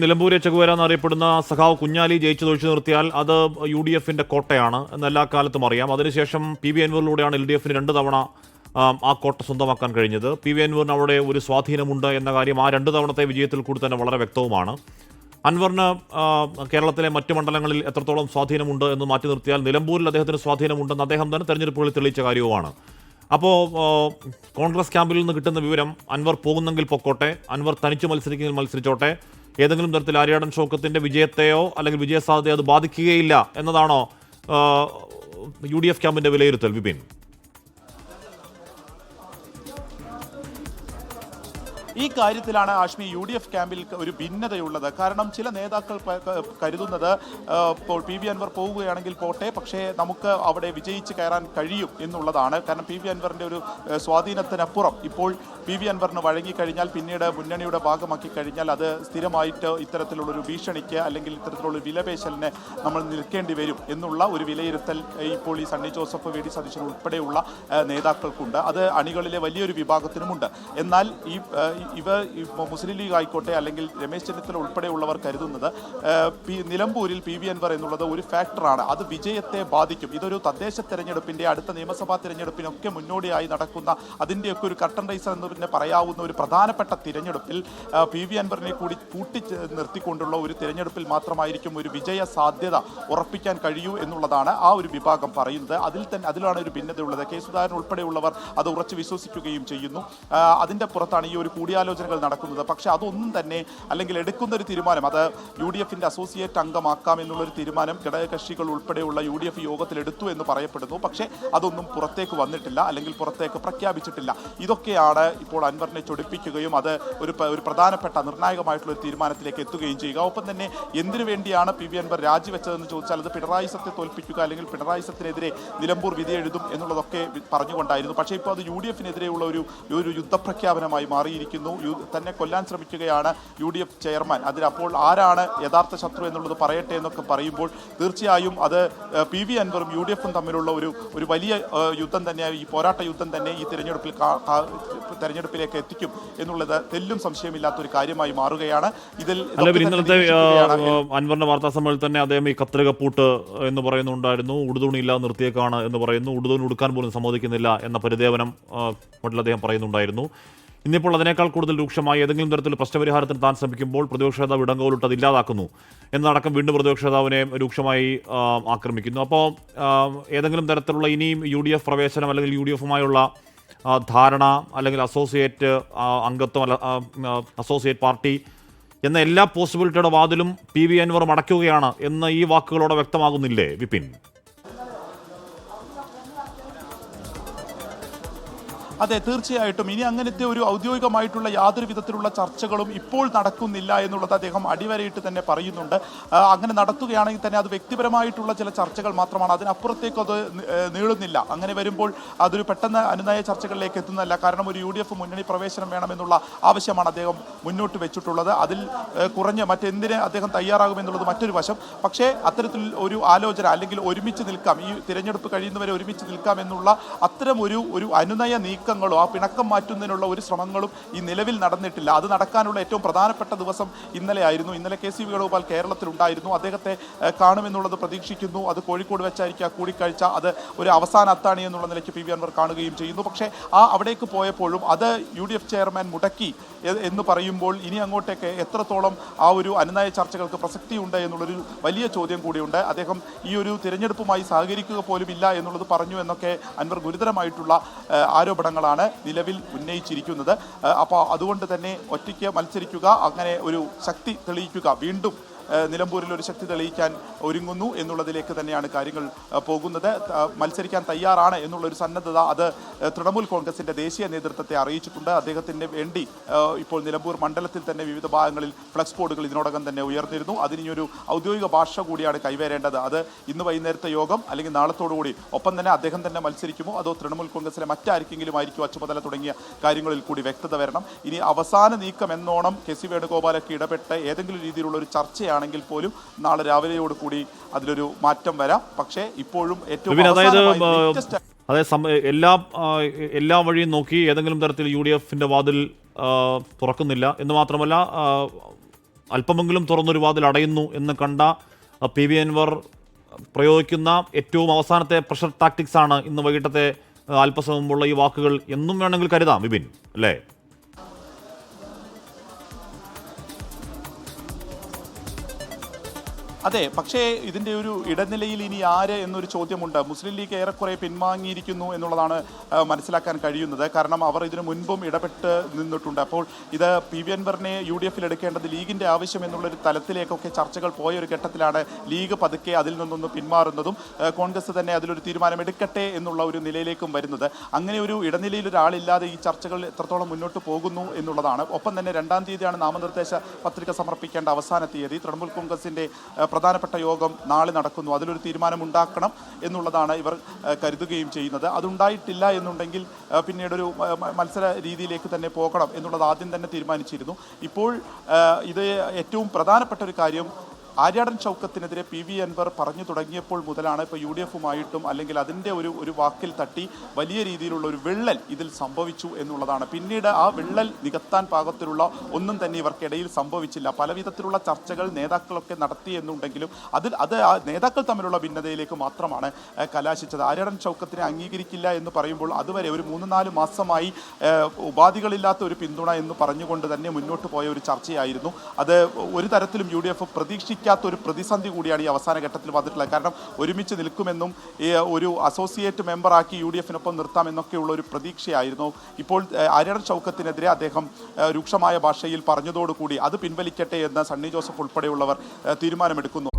നിലമ്പൂരെ ചകുവേര എന്നറിയപ്പെടുന്ന സഖാവ് കുഞ്ഞാലി ജയിച്ചു തൊഴിച്ചു നിർത്തിയാൽ അത് യു ഡി എഫിന്റെ കോട്ടയാണ് എന്ന് എല്ലാ കാലത്തും അറിയാം. അതിനുശേഷം പി വി അൻവറിലൂടെയാണ് എൽ ഡി എഫിന് രണ്ട് തവണ ആ കോട്ട സ്വന്തമാക്കാൻ കഴിഞ്ഞത്. പി വി അൻവറിന് അവിടെ ഒരു സ്വാധീനമുണ്ട് എന്ന കാര്യം ആ രണ്ട് തവണത്തെ വിജയത്തിൽ കൂടി തന്നെ വളരെ വ്യക്തവുമാണ്. അൻവറിന് കേരളത്തിലെ മറ്റ് മണ്ഡലങ്ങളിൽ എത്രത്തോളം സ്വാധീനമുണ്ട് എന്ന് മാറ്റി നിർത്തിയാൽ നിലമ്പൂരിൽ അദ്ദേഹത്തിന് സ്വാധീനമുണ്ടെന്ന് അദ്ദേഹം തന്നെ തെരഞ്ഞെടുപ്പുകളിൽ തെളിയിച്ച കാര്യവുമാണ്. അപ്പോൾ കോൺഗ്രസ് ക്യാമ്പിൽ നിന്ന് കിട്ടുന്ന വിവരം അൻവർ പോകുന്നെങ്കിൽ പൊക്കോട്ടെ. അൻവർ തനിച്ച് മത്സരിക്കുന്നതിൽ മത്സരിച്ചോട്ടെ. ഏതെങ്കിലും തരത്തിൽ ആര്യാടൻ ഷോക്കത്തിന്റെ വിജയത്തെയോ അല്ലെങ്കിൽ വിജയസാധ്യതയോ അത് ബാധിക്കുകയില്ല എന്നതാണോ യു ഡി എഫ് ക്യാമ്പിന്റെ വിലയിരുത്തൽ വിപിൻ? ഈ കാര്യത്തിലാണ് ആഷ്മി യു ഡി എഫ് ക്യാമ്പിൽ ഒരു ഭിന്നതയുള്ളത്. കാരണം ചില നേതാക്കൾ കരുതുന്നത് ഇപ്പോൾ പി വി അൻവർ പോവുകയാണെങ്കിൽ പോട്ടെ പക്ഷേ നമുക്ക് അവിടെ വിജയിച്ച് കയറാൻ കഴിയും എന്നുള്ളതാണ്. കാരണം പി വി അൻവറിന്റെ ഒരു സ്വാധീനത്തിനപ്പുറം ഇപ്പോൾ പി വി അൻവറിന് വഴങ്ങിക്കഴിഞ്ഞാൽ പിന്നീട് മുന്നണിയുടെ ഭാഗമാക്കി കഴിഞ്ഞാൽ അത് സ്ഥിരമായിട്ട് ഇത്തരത്തിലുള്ളൊരു ഭീഷണിക്ക് അല്ലെങ്കിൽ ഇത്തരത്തിലുള്ള വിലപേശലിന് നമ്മൾ നിൽക്കേണ്ടി വരും എന്നുള്ള ഒരു വിലയിരുത്തൽ ഇപ്പോൾ ഈ സണ്ണി ജോസഫ് വി ഡി സതീശൻ ഉൾപ്പെടെയുള്ള നേതാക്കൾക്കുണ്ട്. അത് അണികളിലെ വലിയൊരു വിഭാഗത്തിനുമുണ്ട്. എന്നാൽ ഈ ഇവ മുസ്ലിം ലീഗ് ആയിക്കോട്ടെ അല്ലെങ്കിൽ രമേശ് ചെന്നിത്തല ഉൾപ്പെടെയുള്ളവർ കരുതുന്നത് പി നിലമ്പൂരിൽ പി വി അൻവർ എന്നുള്ളത് ഒരു ഫാക്ടറാണ്. അത് വിജയത്തെ ബാധിക്കും. ഇതൊരു തദ്ദേശ തെരഞ്ഞെടുപ്പിന്റെ അടുത്ത നിയമസഭാ തെരഞ്ഞെടുപ്പിനൊക്കെ മുന്നോടിയായി നടക്കുന്ന അതിന്റെയൊക്കെ ഒരു കട്ടൺ റൈസർ എന്ന് പിന്നെ പറയാവുന്ന ഒരു പ്രധാനപ്പെട്ട തിരഞ്ഞെടുപ്പിൽ പി വി അൻവറിനെ കൂടി കൂട്ടി നിർത്തിക്കൊണ്ടുള്ള ഒരു തിരഞ്ഞെടുപ്പിൽ മാത്രമായിരിക്കും ഒരു വിജയ സാധ്യത ഉറപ്പിക്കാൻ കഴിയൂ എന്നുള്ളതാണ് ആ ഒരു വിഭാഗം പറയുന്നത്. അതിൽ തന്നെ അതിലാണ് ഒരു ഭിന്നതയുള്ളത്. കെ സുധാകരൻ ഉൾപ്പെടെയുള്ളവർ അത് ഉറച്ചു വിശ്വസിക്കുകയും ചെയ്യുന്നു. അതിന്റെ പുറത്താണ് ഈ ഒരു കൂടിയാലോചനകൾ നടക്കുന്നത്. പക്ഷെ അതൊന്നും തന്നെ അല്ലെങ്കിൽ എടുക്കുന്ന ഒരു തീരുമാനം അത് യു ഡി എഫിന്റെ അസോസിയേറ്റ് അംഗമാക്കാം എന്നുള്ളൊരു തീരുമാനം ഘടകകക്ഷികൾ ഉൾപ്പെടെയുള്ള യു ഡി എഫ് യോഗത്തിൽ എടുത്തു എന്ന് പറയപ്പെടുന്നു. പക്ഷേ അതൊന്നും പുറത്തേക്ക് വന്നിട്ടില്ല അല്ലെങ്കിൽ പുറത്തേക്ക് പ്രഖ്യാപിച്ചിട്ടില്ല. ഇതൊക്കെയാണ് ഇപ്പോൾ അൻവറിനെ ചൊടിപ്പിക്കുകയും അത് ഒരു ഒരു പ്രധാനപ്പെട്ട നിർണായകമായിട്ടുള്ള ഒരു തീരുമാനത്തിലേക്ക് എത്തുകയും ചെയ്യുക. ഒപ്പം തന്നെ എന്തിനു വേണ്ടിയാണ് പി വി അൻവർ രാജിവെച്ചതെന്ന് ചോദിച്ചാൽ അത് പിണറായി സത്തെ തോൽപ്പിക്കുക അല്ലെങ്കിൽ പിണറായി സത്തിനെതിരെ നിലമ്പൂർ വിധി എഴുതും എന്നുള്ളതൊക്കെ പറഞ്ഞുകൊണ്ടായിരുന്നു. പക്ഷേ ഇപ്പോൾ അത് യു ഡി എഫിനെതിരെയുള്ള ഒരു ഒരു യുദ്ധപ്രഖ്യാപനമായി മാറിയിരിക്കുന്നു. യു- തന്നെ കൊല്ലാൻ ശ്രമിക്കുകയാണ് യു ഡി എഫ് ചെയർമാൻ. അതിനപ്പോൾ ആരാണ് യഥാർത്ഥ ശത്രു എന്നുള്ളത് പറയട്ടെ എന്നൊക്കെ പറയുമ്പോൾ തീർച്ചയായും അത് പി വി അൻവറും യു ഡി എഫും തമ്മിലുള്ള ഒരു ഒരു വലിയ യുദ്ധം തന്നെ ഈ പോരാട്ട യുദ്ധം തന്നെ ഈ തിരഞ്ഞെടുപ്പിൽ തിരഞ്ഞെടുപ്പിലേക്ക് എത്തിക്കും എന്നുള്ളത് തെല്ലും സംശയമില്ലാത്ത ഒരു കാര്യമായി മാറുകയാണ്. ഇതിൽ ഇന്നലത്തെ അൻവറിന്റെ വാർത്താ സമ്മേളനത്തിൽ തന്നെ അദ്ദേഹം ഈ കത്രികപ്പൂട്ട് എന്ന് പറയുന്നുണ്ടായിരുന്നു. ഉടുതുണി ഇല്ലാതെ നിർത്തിയേക്കാണ് എന്ന് പറയുന്നു. ഉടുതുണി ഉടുക്കാൻ പോലും സമ്മതിക്കുന്നില്ല എന്ന പരിദേവനം മട്ടിൽ അദ്ദേഹം പറയുന്നുണ്ടായിരുന്നു. ഇന്നിപ്പോൾ അതിനേക്കാൾ കൂടുതൽ രൂക്ഷമായി ഏതെങ്കിലും തരത്തിൽ പ്രശ്നപരിഹാരത്തിന് താൻ ശ്രമിക്കുമ്പോൾ പ്രതിപക്ഷ നേതാവ് ഇടങ്കോലിട്ട് അത് ഇല്ലാതാക്കുന്നു എന്നടക്കം വീണ്ടും പ്രതിപക്ഷ നേതാവിനെ രൂക്ഷമായി ആക്രമിക്കുന്നു. അപ്പോൾ ഏതെങ്കിലും തരത്തിലുള്ള ഇനിയും യു ഡി എഫ് പ്രവേശനം അല്ലെങ്കിൽ യു ഡി എഫുമായുള്ള ധാരണ അല്ലെങ്കിൽ അസോസിയേറ്റ് അംഗത്വം അല്ല അസോസിയേറ്റ് പാർട്ടി എന്ന എല്ലാ പോസിബിലിറ്റിയുടെ വാതിലും പി വി അൻവർ അടയ്ക്കുകയാണ് എന്ന് ഈ വാക്കുകളോടെ വ്യക്തമാകുന്നില്ലേ വിപിൻ? അതെ തീർച്ചയായിട്ടും. ഇനി അങ്ങനത്തെ ഒരു ഔദ്യോഗികമായിട്ടുള്ള യാതൊരു വിധത്തിലുള്ള ചർച്ചകളും ഇപ്പോൾ നടക്കുന്നില്ല എന്നുള്ളത് അദ്ദേഹം അടിവരയിട്ട് തന്നെ പറയുന്നുണ്ട്. അങ്ങനെ നടത്തുകയാണെങ്കിൽ തന്നെ അത് വ്യക്തിപരമായിട്ടുള്ള ചില ചർച്ചകൾ മാത്രമാണ്. അതിനപ്പുറത്തേക്ക് അത് നീളുന്നില്ല. അങ്ങനെ വരുമ്പോൾ അതൊരു പെട്ടെന്ന് അനുനയ ചർച്ചകളിലേക്ക് എത്തുന്നതല്ല. കാരണം ഒരു യു ഡി എഫ് മുന്നണി പ്രവേശനം വേണമെന്നുള്ള ആവശ്യമാണ് അദ്ദേഹം മുന്നോട്ട് വെച്ചിട്ടുള്ളത്. അതിൽ കുറഞ്ഞ് മറ്റെന്തിന് അദ്ദേഹം തയ്യാറാകുമെന്നുള്ളത് മറ്റൊരു വശം. പക്ഷേ അത്തരത്തിൽ ഒരു ആലോചന അല്ലെങ്കിൽ ഒരുമിച്ച് നിൽക്കാം. ഈ തിരഞ്ഞെടുപ്പ് കഴിയുന്നവരെ ഒരുമിച്ച് നിൽക്കാം എന്നുള്ള അത്തരം ഒരു ഒരു അനുനയ നീക്കങ്ങളോ ആ പിണക്കം മാറ്റുന്നതിനുള്ള ഒരു ശ്രമങ്ങളും ഈ നിലവിൽ നടന്നിട്ടില്ല. അത് നടക്കാനുള്ള ഏറ്റവും പ്രധാനപ്പെട്ട ദിവസം ഇന്നലെ ആയിരുന്നു ഇന്നലെ കെ സി വേണുഗോപാൽ കേരളത്തിലുണ്ടായിരുന്നു. അദ്ദേഹത്തെ കാണുമെന്നുള്ളത് പ്രതീക്ഷിക്കുന്നു. അത് കോഴിക്കോട് വെച്ചായിരിക്കും ആ കൂടിക്കാഴ്ച. അത് ഒരു അവസാന അത്താണി എന്നുള്ള നിലയ്ക്ക് പി വി അൻവർ കാണുകയും ചെയ്യുന്നു. പക്ഷേ ആ അവിടേക്ക് പോയപ്പോഴും അത് യു ഡി എഫ് ചെയർമാൻ മുടക്കി എന്ന് പറയുമ്പോൾ ഇനി അങ്ങോട്ടേക്ക് എത്രത്തോളം ആ ഒരു അനുനയ ചർച്ചകൾക്ക് പ്രസക്തി പ്രസക്തിയുണ്ട് എന്നുള്ളൊരു വലിയ ചോദ്യം കൂടിയുണ്ട്. അദ്ദേഹം ഈ ഒരു തിരഞ്ഞെടുപ്പുമായി സഹകരിക്കുക പോലും ഇല്ല എന്നുള്ളത് പറഞ്ഞു എന്നൊക്കെ അൻവർ ഗുരുതരമായിട്ടുള്ള ഏഹ്, ആരോപണങ്ങളാണ് നിലവിൽ ഉന്നയിച്ചിരിക്കുന്നത്. അപ്പോൾ അതുകൊണ്ട് തന്നെ ഒറ്റയ്ക്ക് മത്സരിക്കുക അങ്ങനെ ഒരു ശക്തി തെളിയിക്കുക വീണ്ടും നിലമ്പൂരിൽ ഒരു ശക്തി തെളിയിക്കാൻ ഒരുങ്ങുന്നു എന്നുള്ളതിലേക്ക് തന്നെയാണ് കാര്യങ്ങൾ പോകുന്നത്. മത്സരിക്കാൻ തയ്യാറാണ് എന്നുള്ളൊരു സന്നദ്ധത അത് തൃണമൂൽ കോൺഗ്രസിന്റെ ദേശീയ നേതൃത്വത്തെ അറിയിച്ചിട്ടുണ്ട്. അദ്ദേഹത്തിന് വേണ്ടി ഇപ്പോൾ നിലമ്പൂർ മണ്ഡലത്തിൽ തന്നെ വിവിധ ഭാഗങ്ങളിൽ ഫ്ലക്സ് ബോർഡുകൾ ഇതിനോടകം തന്നെ ഉയർന്നിരുന്നു. അതിനൊരു ഔദ്യോഗിക ഭാഷ കൂടിയാണ് കൈവരേണ്ടത്. അത് ഇന്ന് വൈകുന്നേരത്തെ യോഗം അല്ലെങ്കിൽ നാളത്തോടുകൂടി ഒപ്പം തന്നെ അദ്ദേഹം തന്നെ മത്സരിക്കുമോ? അതോ തൃണമൂൽ കോൺഗ്രസിലെ മറ്റാർക്കെങ്കിലും ആയിരിക്കും അച്ചുമതല തുടങ്ങിയ കാര്യങ്ങളിൽ കൂടി വ്യക്തത വരണം. ഇനി അവസാന നീക്കം എന്നോണം കെ സി വേണുഗോപാലൊക്കെ ഇടപെട്ട് ഏതെങ്കിലും രീതിയിലുള്ള ഒരു ചർച്ചയാണെങ്കിൽ പോലും നാളെ രാവിലെയോട് കൂടി അതിലൊരു മാറ്റം വരാം. പക്ഷേ ഇപ്പോഴും ഏറ്റവും അതായത് അതെ എല്ലാ എല്ലാ വഴിയും നോക്കി ഏതെങ്കിലും തരത്തിൽ യു ഡി എഫിന്റെ വാതിൽ തുറക്കുന്നില്ല. എന്ന് മാത്രമല്ല അല്പമെങ്കിലും തുറന്നൊരു വാതിൽ അടയുന്നു എന്ന് കണ്ട പി വി അൻവർ പ്രയോഗിക്കുന്ന ഏറ്റവും അവസാനത്തെ പ്രഷർ ടാക്ടിക്സ് ആണ് ഇന്ന് വൈകിട്ടത്തെ മുമ്പുള്ള ഈ വാക്കുകൾ എന്നും വേണമെങ്കിൽ കരുതാം വിപിൻ അല്ലേ? അതെ പക്ഷേ ഇതിന്റെ ഒരു ഇടനിലയിൽ ഇനി ആര് എന്നൊരു ചോദ്യമുണ്ട്. മുസ്ലിം ലീഗ് ഏറെക്കുറെ പിൻവാങ്ങിയിരിക്കുന്നു എന്നുള്ളതാണ് മനസ്സിലാക്കാൻ കഴിയുന്നത്. കാരണം അവർ ഇതിനു മുൻപും ഇടപെട്ട് നിന്നിട്ടുണ്ട്. അപ്പോൾ ഇത് പി വി അൻവറിനെ യു ഡി എഫിൽ എടുക്കേണ്ടത് ലീഗിന്റെ ആവശ്യം എന്നുള്ളൊരു തലത്തിലേക്കൊക്കെ ചർച്ചകൾ പോയ ഒരു ഘട്ടത്തിലാണ് ലീഗ് പതുക്കെ അതിൽ നിന്നൊന്ന് പിന്മാറുന്നതും കോൺഗ്രസ് തന്നെ അതിലൊരു തീരുമാനം എടുക്കട്ടെ എന്നുള്ള ഒരു നിലയിലേക്കും വരുന്നത്. അങ്ങനെ ഒരു ഇടനിലയിൽ ഒരാളില്ലാതെ ഈ ചർച്ചകൾ എത്രത്തോളം മുന്നോട്ട് പോകുന്നു എന്നുള്ളതാണ്. ഒപ്പം തന്നെ രണ്ടാം തീയതിയാണ് നാമനിർദ്ദേശ പത്രിക സമർപ്പിക്കേണ്ട അവസാന തീയതി. തൃണമൂൽ കോൺഗ്രസിന്റെ ആ, പ്രധാനപ്പെട്ട യോഗം നാളെ നടക്കുന്നു. അതിലൊരു തീരുമാനമുണ്ടാക്കണം എന്നുള്ളതാണ് ഇവർ കരുതുകയും ചെയ്യുന്നത്. അതുണ്ടായിട്ടില്ല എന്നുണ്ടെങ്കിൽ മ- മ- മത്സര രീതിയിലേക്ക് തന്നെ പോകണം എന്നുള്ളത് ആദ്യം തന്നെ തീരുമാനിച്ചിരുന്നു. ഇപ്പോൾ ഇത് ഏറ്റവും പ്രധാനപ്പെട്ട ഒരു കാര്യം ആര്യാടൻ ചൗക്കത്തിനെതിരെ പി വി അൻവർ പറഞ്ഞു തുടങ്ങിയപ്പോൾ മുതലാണ് ഇപ്പോൾ യു ഡി എഫുമായിട്ടും അല്ലെങ്കിൽ അതിന്റെ ഒരു ഒരു വാക്കിൽ തട്ടി വലിയ രീതിയിലുള്ള ഒരു വിള്ളൽ ഇതിൽ സംഭവിച്ചു എന്നുള്ളതാണ്. പിന്നീട് ആ വിള്ളൽ നികത്താൻ പാകത്തിലുള്ള ഒന്നും തന്നെ ഇവർക്കിടയിൽ സംഭവിച്ചില്ല. പലവിധത്തിലുള്ള ചർച്ചകൾ നേതാക്കളൊക്കെ നടത്തി എന്നുണ്ടെങ്കിലും അതിൽ അത് ആ നേതാക്കൾ തമ്മിലുള്ള ഭിന്നതയിലേക്ക് മാത്രമാണ് കലാശിച്ചത്. ആര്യാടൻ ചൗക്കത്തിനെ അംഗീകരിക്കില്ല എന്ന് പറയുമ്പോൾ അതുവരെ ഒരു മൂന്ന് നാല് മാസമായി ഉപാധികളില്ലാത്ത ഒരു പിന്തുണ എന്ന് പറഞ്ഞുകൊണ്ട് തന്നെ മുന്നോട്ട് പോയ ഒരു ചർച്ചയായിരുന്നു. അത് ഒരു തരത്തിലും യു ഡി എഫ് പ്രതീക്ഷിക്കാത്ത ഒരു പ്രതിസന്ധി കൂടിയാണ് ഈ അവസാന ഘട്ടത്തിൽ വന്നിട്ടുള്ളത്. കാരണം ഒരുമിച്ച് നിൽക്കുമെന്നും ഒരു അസോസിയേറ്റ് മെമ്പറാക്കി യു ഡി എഫിനൊപ്പം നിർത്താമെന്നൊക്കെയുള്ള ഒരു പ്രതീക്ഷയായിരുന്നു. ഇപ്പോൾ അരൺ ചൌക്കത്തിനെതിരെ അദ്ദേഹം രൂക്ഷമായ ഭാഷയിൽ പറഞ്ഞതോടുകൂടി അത് പിൻവലിക്കട്ടെ എന്ന് സണ്ണി ജോസഫ് ഉൾപ്പെടെയുള്ളവർ തീരുമാനമെടുക്കുന്നു.